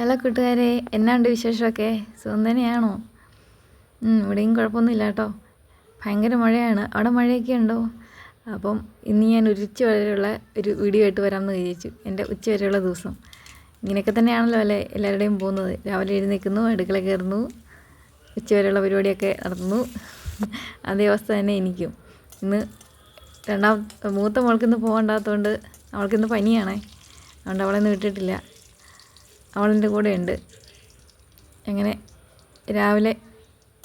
Hello കൂട്ടുകാരെ എന്നാണ്ട് വിശേഷമൊക്കെ? സുഖം തന്നെയാണോ? ഇവിടെയും കുഴപ്പമൊന്നുമില്ല കേട്ടോ. ഭയങ്കര മഴയാണ്. അവിടെ മഴയൊക്കെ ഉണ്ടോ? അപ്പം ഇന്ന് ഞാൻ ഒരു ഉച്ച വരെയുള്ള ഒരു വീഡിയോ ആയിട്ട് വരാമെന്ന് വിചാരിച്ചു. എന്റെ ഉച്ച വരെയുള്ള ദിവസം. ഇങ്ങനെയൊക്കെ തന്നെയാണല്ലോ അല്ലേ? എല്ലാവരുടെയും പോകുന്നത്. രാവിലെ എഴുന്നേൽക്കുന്നു അടുക്കള കയറുന്നു. ഉച്ച വരെയുള്ള പരിപാടിയൊക്കെ നടന്നു അതേ അവസ്ഥ തന്നെ എനിക്കും. ഇന്ന് രണ്ടാം മൂത്ത മോൾക്കിന്ന് പോകണ്ടാത്തതുകൊണ്ട് അവൾക്കിന്ന് പനിയാണേ. അതുകൊണ്ട് അവളെ ഇന്ന് വിട്ടിട്ടില്ല. അവളെന്റെ കൂടെ ഉണ്ട് അങ്ങനെ രാവിലെ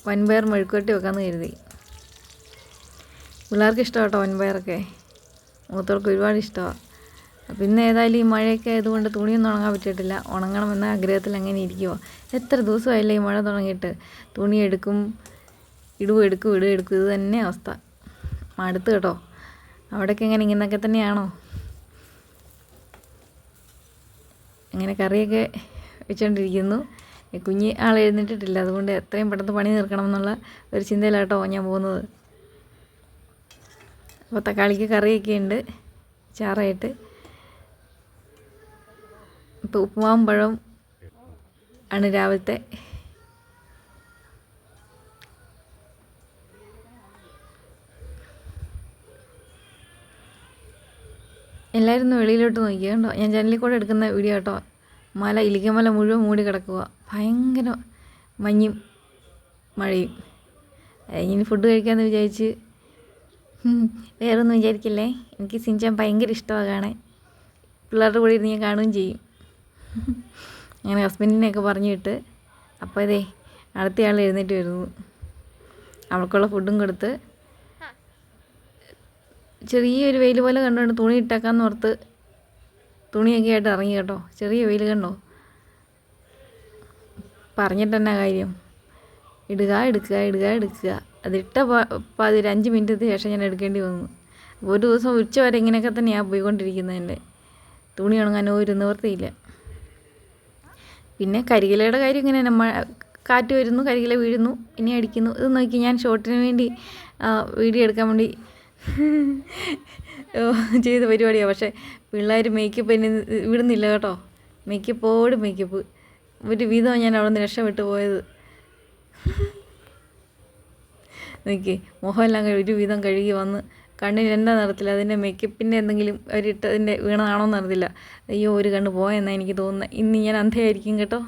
വൻപയർ മെഴുക്കുവരട്ടി വെക്കാമെന്ന് കരുതി. പിള്ളേർക്ക് ഇഷ്ടമാണ് കേട്ടോ വൻപയറൊക്കെ. മൂത്തവർക്ക് ഒരുപാട് ഇഷ്ടമാണ് പിന്നെ ഏതായാലും ഈ മഴയൊക്കെ ആയതുകൊണ്ട് തുണിയൊന്നും ഉണങ്ങാൻ പറ്റിയിട്ടില്ല. ഉണങ്ങണമെന്ന ആഗ്രഹത്തിൽ അങ്ങനെ ഇരിക്കുമോ എത്ര ദിവസമായില്ലേ ഈ മഴ തുടങ്ങിയിട്ട്? തുണി എടുക്കും ഇടും എടുക്കും ഇടും എടുക്കും. ഇത് തന്നെ അവസ്ഥ. മടുത്ത് കേട്ടോ. അവിടെയൊക്കെ എങ്ങനെ? ഇങ്ങനെയൊക്കെ തന്നെയാണോ? അങ്ങനെ കറിയൊക്കെ വെച്ചുകൊണ്ടിരിക്കുന്നു കുഞ്ഞ് ആൾ എഴുന്നേറ്റിട്ടില്ല. അതുകൊണ്ട് എത്രയും പെട്ടെന്ന് പണി തീർക്കണം എന്നുള്ള ഒരു ചിന്തയിലാട്ടോ ഞാൻ പോകുന്നത്. അപ്പോൾ തക്കാളിക്ക് കറിയൊക്കെ ഉണ്ട്. ചാറായിട്ട്. ഇപ്പോൾ ഉപ്പുമാവും പഴവും ആണ് രാവിലത്തെ എല്ലാവരും ഒന്ന് വെളിയിലോട്ട് നോക്കിയാൽ കേട്ടോ ഞാൻ ജനലിൽ കൂടെ എടുക്കുന്ന വീഡിയോ കേട്ടോ. മല ഇലിക്കമല മുഴുവൻ മൂടി കിടക്കുക ഭയങ്കര മഞ്ഞും മഴയും. ഇനി ഫുഡ് കഴിക്കാമെന്ന് വിചാരിച്ച്. വേറൊന്നും വിചാരിക്കില്ലേ? എനിക്ക് സിഞ്ചാൻ ഭയങ്കര ഇഷ്ടമാണ് കാണാൻ. പിള്ളേരുടെ കൂടെ ഇരുന്ന് ഞാൻ കാണുകയും ചെയ്യും. അങ്ങനെ ഹസ്ബൻഡിനെയൊക്കെ പറഞ്ഞു വിട്ട് അപ്പോൾ ഇതേ അടുത്തയാൾ എഴുന്നേറ്റ് വരുന്നു. അവൾക്കുള്ള ഫുഡും കൊടുത്ത് ചെറിയൊരു വെയിൽ പോലെ കണ്ടുകൊണ്ട് തുണി ഇട്ടേക്കാന്ന് ഓർത്ത് തുണിയൊക്കെ ആയിട്ട് ഇറങ്ങി കേട്ടോ. ചെറിയ വെയിൽ കണ്ടോ? പറഞ്ഞിട്ട് തന്നെ കാര്യം? ഇടുക എടുക്കുക ഇടുക എടുക്കുക. അതിട്ട അതൊരു അഞ്ച് മിനിറ്റത്തിന് ശേഷം ഞാൻ എടുക്കേണ്ടി വന്നു. ഒരു ദിവസം ഉച്ച വരെ ഇങ്ങനെയൊക്കെ തന്നെയാണ് പോയിക്കൊണ്ടിരിക്കുന്നത് എന്റെ തുണി ഉണങ്ങാൻ ഒരു നിവർത്തിയില്ല പിന്നെ കരികിലയുടെ കാര്യം ഇങ്ങനെ തന്നെ മഴ കാറ്റ് വരുന്നു കരികില വീഴുന്നു ഇനി അടിക്കുന്നു. ഇത് നോക്കി ഞാൻ ഷോട്ടിന് വേണ്ടി വീഡിയോ എടുക്കാൻ വേണ്ടി ചെയ്ത പരിപാടിയാണ് പക്ഷേ പിള്ളേർ മേക്കപ്പ് എന്നെ ഇവിടുന്നില്ല കേട്ടോ. മേക്കപ്പോട് മേക്കപ്പ് ഒരു വിധമാണ് ഞാൻ അവിടെ നിന്ന് രക്ഷപ്പെട്ടു പോയത്. നോക്കി മുഖമെല്ലാം കഴി- ഒരു വിധം കഴുകി വന്ന് കണ്ണിന് എന്താ നിറത്തില്ല അതിന്റെ മേക്കപ്പിന്റെ എന്തെങ്കിലും അവരിട്ടതിന്റെ വീണതാണോ എന്നറിയില്ല അയ്യോ ഒരു കണ്ണ് പോയെന്നാണ് എനിക്ക് തോന്നുന്നത് ഇന്ന് ഞാൻ അന്ധയായിരിക്കും കേട്ടോ.